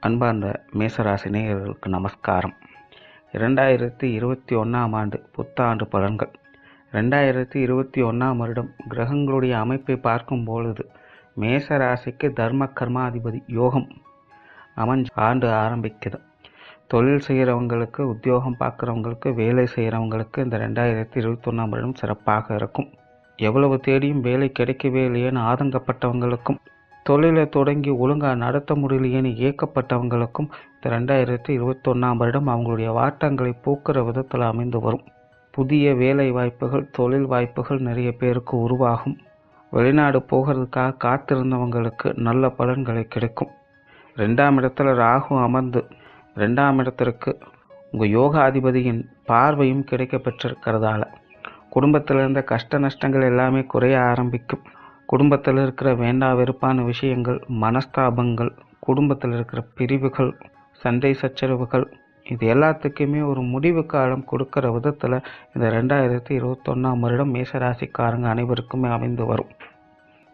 அன்பார்ந்த மேசராசி நேயர்களுக்கு நமஸ்காரம். இரண்டாயிரத்தி இருபத்தி ஒன்றாம் ஆண்டு புத்தாண்டு பலன்கள். ரெண்டாயிரத்தி இருபத்தி ஒன்றாம் வருடம் கிரகங்களுடைய அமைப்பை பார்க்கும் பொழுது மேசராசிக்கு தர்ம கர்மாதிபதி யோகம் அமைஞ்சு ஆண்டு ஆரம்பிக்குது. தொழில் செய்கிறவங்களுக்கு உத்தியோகம் பார்க்குறவங்களுக்கு வேலை செய்கிறவங்களுக்கு இந்த ரெண்டாயிரத்தி இருபத்தொன்னாம் வருடம் சிறப்பாக இருக்கும். எவ்வளவு தேடியும் வேலை கிடைக்கவே இல்லையேன்னு ஆதங்கப்பட்டவங்களுக்கும் தொழிலை தொடங்கி ஒழுங்காக நடத்த முடியலையேன்னு ஏக்கப்பட்டவங்களுக்கும் இந்த ரெண்டாயிரத்தி இருபத்தொன்னாம் வருடம் அவங்களுடைய வாட்டங்களை போக்குற விதத்தில் அமைந்து வரும். புதிய வேலை வாய்ப்புகள் தொழில் வாய்ப்புகள் நிறைய பேருக்கு உருவாகும். வெளிநாடு போகிறதுக்காக காத்திருந்தவங்களுக்கு நல்ல பலன்களை கிடைக்கும். ரெண்டாம் இடத்துல ராகு அமர்ந்து ரெண்டாம் இடத்திற்கு உங்கள் யோகாதிபதியின் பார்வையும் கிடைக்க பெற்றிருக்கிறதால குடும்பத்தில் இருந்த கஷ்ட நஷ்டங்கள் எல்லாமே குறைய ஆரம்பிக்கும். குடும்பத்தில் இருக்கிற வேண்டா வெறுப்பான விஷயங்கள் மனஸ்தாபங்கள் குடும்பத்தில் இருக்கிற பிரிவுகள் சண்டை சச்சரவுகள் இது எல்லாத்துக்குமே ஒரு முடிவு காலம் கொடுக்கிற விதத்தில் இந்த ரெண்டாயிரத்தி இருபத்தொன்னாம் வருடம் மேசராசிக்காரங்க அனைவருக்குமே அமைந்து வரும்.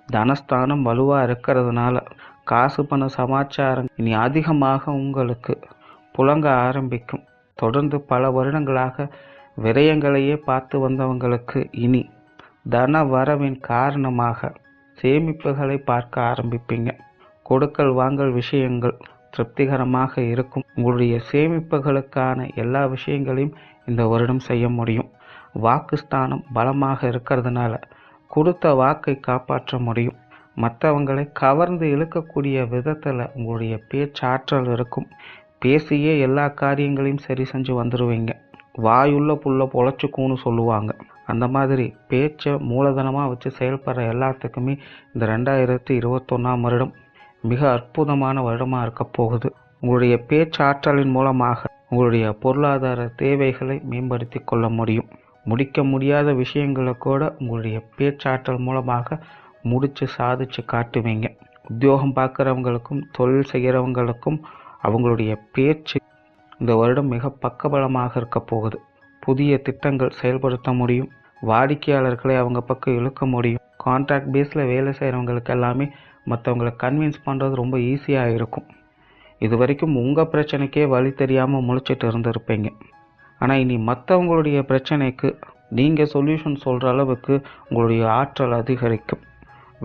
தனஸ்தானம் வலுவாக இருக்கிறதுனால காசு பண சமாச்சாரம் இனி அதிகமாக உங்களுக்கு புழங்க ஆரம்பிக்கும். தொடர்ந்து பல வருடங்களாக விரயங்களையே பார்த்து வந்தவங்களுக்கு இனி தன வரவின் காரணமாக சேமிப்புகளை பார்க்க ஆரம்பிப்பீங்க. கொடுக்கல் வாங்கல் விஷயங்கள் திருப்திகரமாக இருக்கும். உங்களுடைய சேமிப்புகளுக்கான எல்லா விஷயங்களையும் இந்த வருடம் செய்ய முடியும். வாக்குஸ்தானம் பலமாக இருக்கிறதுனால கொடுத்த வாக்கை காப்பாற்ற முடியும். மற்றவங்களை கவர்ந்து இழுக்கக்கூடிய விதத்தில் உங்களுடைய பேச்சாற்றல் இருக்கும். பேசியே எல்லா காரியங்களையும் சரி செஞ்சு வந்துடுவீங்க வாயுள்ள புல்ல பொழைச்சிக்கும்னு சொல்லுவாங்க. அந்த மாதிரி பேச்சை மூலதனமாக வச்சு செயல்படுற எல்லாத்துக்குமே இந்த ரெண்டாயிரத்தி இருபத்தொன்னாம் வருடம் மிக அற்புதமான வருடமாக இருக்க போகுது. உங்களுடைய பேச்சாற்றலின் மூலமாக உங்களுடைய பொருளாதார தேவைகளை மேம்படுத்தி கொள்ள முடியும். முடிக்க முடியாத விஷயங்களை கூட உங்களுடைய பேச்சாற்றல் மூலமாக முடித்து சாதிச்சு காட்டுவீங்க. உத்தியோகம் பார்க்குறவங்களுக்கும் தொழில் செய்கிறவங்களுக்கும் அவங்களுடைய பேச்சு இந்த வருடம் மிக பக்கபலமாக இருக்க போகுது. புதிய திட்டங்கள் செயல்படுத்த முடியும். வாடிக்கையாளர்களை அவங்க பக்கம் இழுக்க முடியும். கான்ட்ராக்ட் பேஸில் வேலை செய்கிறவங்களுக்கு எல்லாமே மற்றவங்களை கன்வின்ஸ் பண்ணுறது ரொம்ப ஈஸியாக இருக்கும். இது வரைக்கும் உங்கள் பிரச்சனைக்கே வழி தெரியாமல் முழிச்சிட்டு இருந்திருப்பீங்க. ஆனால் இனி மற்றவங்களுடைய பிரச்சனைக்கு நீங்கள் சொல்யூஷன் சொல்கிற அளவுக்கு உங்களுடைய ஆற்றல் அதிகரிக்கும்.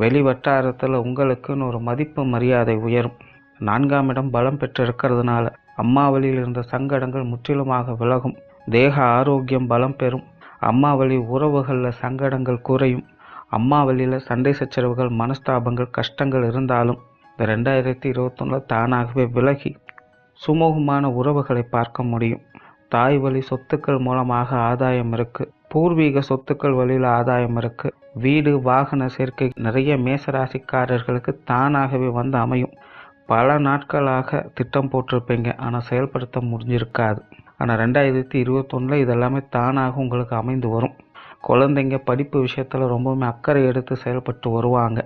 வெளி வட்டாரத்தில் உங்களுக்குன்னு ஒரு மதிப்பு மரியாதை உயரும். நான்காம் இடம் பலம் பெற்றிருக்கிறதுனால அம்மா வழியில் இருந்த சங்கடங்கள் முற்றிலுமாக விலகும். தேக ஆரோக்கியம் பலம் பெறும். அம்மா வழி உறவுகளில் சங்கடங்கள் குறையும். அம்மா வழியில் சண்டை சச்சரவுகள் மனஸ்தாபங்கள் கஷ்டங்கள் இருந்தாலும் இந்த ரெண்டாயிரத்தி இருபத்தொன்னில் தானாகவே விலகி சுமூகமான உறவுகளை பார்க்க முடியும். தாய் வழி சொத்துக்கள் மூலமாக ஆதாயம் இருக்கு. பூர்வீக சொத்துக்கள் வழியில் ஆதாயம் இருக்குது வீடு வாகன சேர்க்கை நிறைய மேசராசிக்காரர்களுக்கு தானாகவே வந்து அமையும். பல நாட்களாக திட்டம் போட்டிருப்பீங்க. ஆனால் செயல்படுத்த முடிஞ்சிருக்காது. ஆனால் ரெண்டாயிரத்தி இருபத்தொன்னில் இதெல்லாமே தானாக உங்களுக்கு அமைந்து வரும். குழந்தைங்க படிப்பு விஷயத்தில் ரொம்பவுமே அக்கறை எடுத்து செயல்பட்டு வருவாங்க.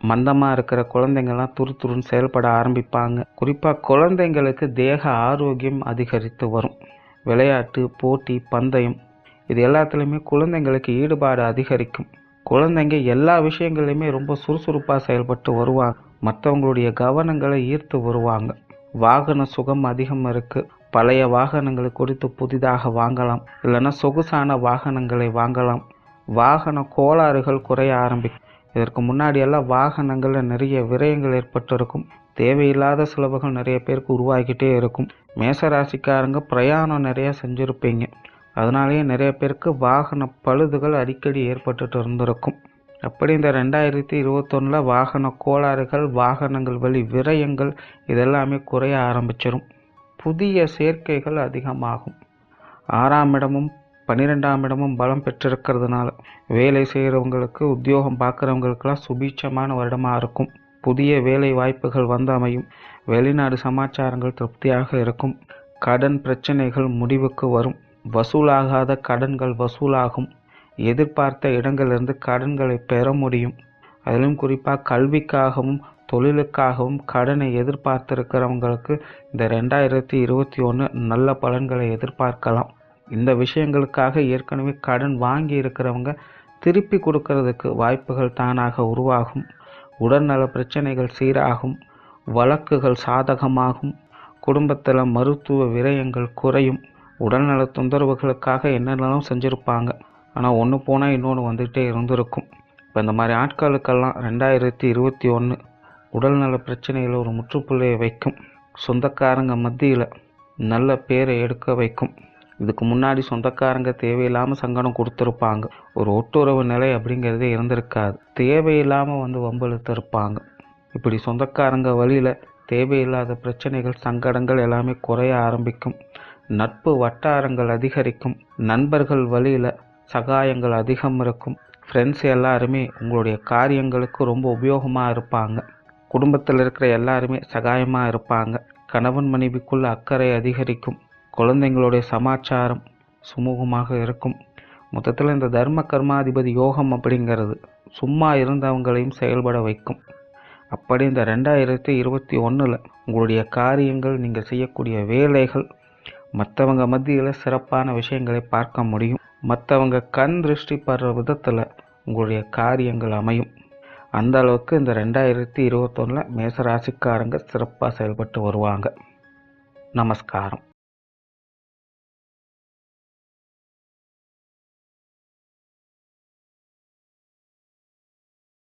மந்தமாக இருக்கிற குழந்தைங்கள்லாம் துரு துருன்னு செயல்பட ஆரம்பிப்பாங்க. குறிப்பாக குழந்தைங்களுக்கு தேக ஆரோக்கியம் அதிகரித்து வரும். விளையாட்டு போட்டி பந்தயம் இது எல்லாத்துலேயுமே குழந்தைங்களுக்கு ஈடுபாடு அதிகரிக்கும். குழந்தைங்க எல்லா விஷயங்கள்லையுமே ரொம்ப சுறுசுறுப்பாக செயல்பட்டு வருவாங்க. மற்றவங்களுடைய கவனங்களை ஈர்த்து வருவாங்க. வாகன சுகம் அதிகம் இருக்குது பழைய வாகனங்களை கொடுத்து புதிதாக வாங்கலாம். இல்லைன்னா சொகுசான வாகனங்களை வாங்கலாம். வாகன கோளாறுகள் குறைய ஆரம்பிக்கும். இதற்கு முன்னாடியெல்லாம் வாகனங்களில் நிறைய விரயங்கள் ஏற்பட்டிருக்கும். தேவையில்லாத செலவுகள் நிறைய பேருக்கு உருவாகிட்டே இருக்கும். மேசராசிக்காரங்க பிரயாணம் நிறையா செஞ்சுருப்பீங்க. அதனாலேயே நிறைய பேருக்கு வாகன பழுதுகள் அடிக்கடி ஏற்பட்டுட்டு இருந்திருக்கும். அப்படி இந்த ரெண்டாயிரத்தி இருபத்தொன்னில் வாகன கோளாறுகள் வாகனங்கள் வழி விரயங்கள் இதெல்லாமே குறைய ஆரம்பிச்சிடும் புதிய சேர்க்கைகள் அதிகமாகும். ஆறாம் இடமும் பன்னிரெண்டாம் இடமும் பலம் பெற்றிருக்கிறதுனால வேலை செய்கிறவங்களுக்கு உத்தியோகம் பார்க்குறவங்களுக்கெல்லாம் சுபீட்சமான வருடமாக இருக்கும். புதிய வேலை வாய்ப்புகள் வந்து அமையும் வெளிநாடு சமாச்சாரங்கள் திருப்தியாக இருக்கும். கடன் பிரச்சனைகள் முடிவுக்கு வரும். வசூலாகாத கடன்கள் வசூலாகும். எதிர்பார்த்த இடங்களிலிருந்து கடன்களை பெற முடியும். அதிலும் குறிப்பாக கல்விக்காகவும் தொழிலுக்காகவும் கடனை எதிர்பார்த்திருக்கிறவங்களுக்கு இந்த ரெண்டாயிரத்தி இருபத்தி ஒன்று நல்ல பலன்களை எதிர்பார்க்கலாம். இந்த விஷயங்களுக்காக ஏற்கனவே கடன் வாங்கி இருக்கிறவங்க திருப்பி கொடுக்கறதுக்கு வாய்ப்புகள் தானாக உருவாகும். உடல்நல பிரச்சனைகள் சீராகும். வழக்குகள் சாதகமாகும். குடும்பத்தில் மருத்துவ விரயங்கள் குறையும். உடல்நல தொந்தரவுகளுக்காக என்னென்னலாம் செஞ்சுருப்பாங்க. ஆனால் ஒன்று போனால் இன்னொன்று வந்துகிட்டே இருந்திருக்கும். இப்போ இந்த மாதிரி ஆட்களுக்கெல்லாம் ரெண்டாயிரத்தி இருபத்தி ஒன்று உடல்நல பிரச்சனையில் ஒரு முற்றுப்புள்ளியை வைக்கும். சொந்தக்காரங்க மத்தியில் நல்ல பேரை எடுக்க வைக்கும். இதுக்கு முன்னாடி சொந்தக்காரங்க தேவையில்லாமல் சங்கடம் கொடுத்துருப்பாங்க. ஒரு ஒட்டுறவு நிலை அப்படிங்கிறதே இருந்திருக்காது. தேவையில்லாமல் வந்து வம்பெழுத்திருப்பாங்க. இப்படி சொந்தக்காரங்க வழியில் தேவையில்லாத பிரச்சனைகள் சங்கடங்கள் எல்லாமே குறைய ஆரம்பிக்கும். நட்பு வட்டாரங்கள் அதிகரிக்கும். நண்பர்கள் வழியில் சகாயங்கள் அதிகம் இருக்கும். ஃப்ரெண்ட்ஸ் எல்லாருமே உங்களுடைய காரியங்களுக்கு ரொம்ப உபயோகமாக இருப்பாங்க. குடும்பத்தில் இருக்கிற எல்லாருமே சகாயமாக இருப்பாங்க. கணவன் மனைவிக்குள்ள அக்கறை அதிகரிக்கும். குழந்தைங்களுடைய சமாச்சாரம் சுமூகமாக இருக்கும். மொத்தத்தில் இந்த தர்ம கர்மாதிபதி யோகம் அப்படிங்கிறது சும்மா இருந்தவங்களையும் செயல்பட வைக்கும். அப்படி இந்த ரெண்டாயிரத்தி இருபத்தி ஒன்றில் உங்களுடைய காரியங்கள் நீங்கள் செய்யக்கூடிய வேலைகள் மற்றவங்க மத்தியில் சிறப்பான விஷயங்களை பார்க்க முடியும். மற்றவங்க கண் திருஷ்டி படுற விதத்தில் உங்களுடைய காரியங்கள் அமையும். அந்த அளவுக்கு இந்த ரெண்டாயிரத்தி இருபத்தொன்னில் மேசராசிக்காரங்க சிறப்பாக செயல்பட்டு வருவாங்க. நமஸ்காரம்.